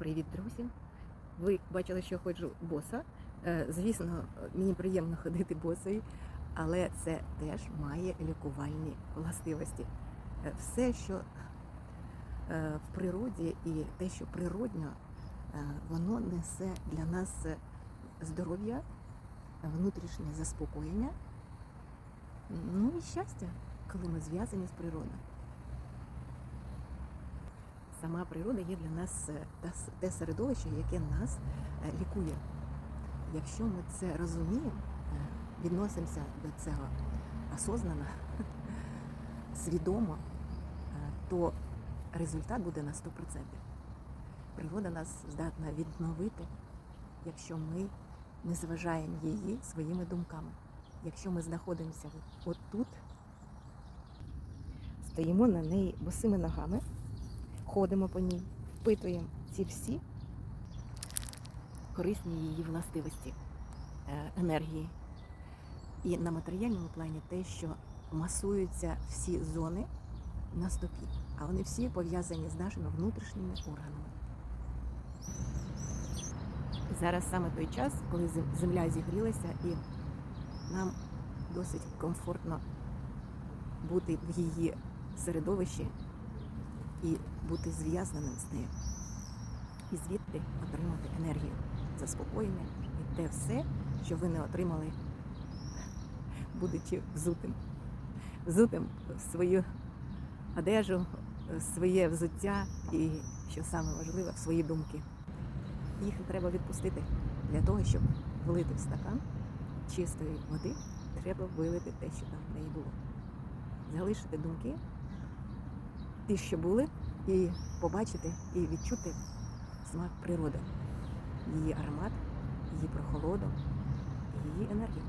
Привіт, друзі! Ви бачили, що я ходжу боса. Е, Звісно, мені приємно ходити босою, але це теж має лікувальні властивості. Е, Все, що е, в природі і те, що природньо, воно несе для нас здоров'я, внутрішнє заспокоєння, ну і щастя, коли ми зв'язані з природою. Сама природа є для нас е, те середовище, яке нас е, лікує. Якщо ми це розуміємо, е, відносимося до цього осознано, свідомо, то результат буде на 100%. Природа нас здатна відновити, якщо ми не зважаємо її своїми думками. Якщо ми знаходимося от тут, стоїмо на неї босими ногами, ходимо по ній, впитуємо ці всі корисні її властивості е, енергії. І на матеріальному плані те, що масуються всі зони на стопі, а вони всі пов'язані з нашими внутрішніми органами. Зараз саме той час, коли земля зігрілася і нам досить комфортно бути в її середовищі і бути зв'язаним з нею. І звідти отримати енергію, заспокоєння і те все, що ви не отримали, будучи взутим. Взутим свою одежу, своє взуття і, що саме важливе, свої думки. Їх треба відпустити для того, щоб влити в стакан чистої води, треба вилити те, що там в неї було. Залишити думки, ті, що були, і побачити і відчути смак природи, її аромат, її прохолоду, її енергію.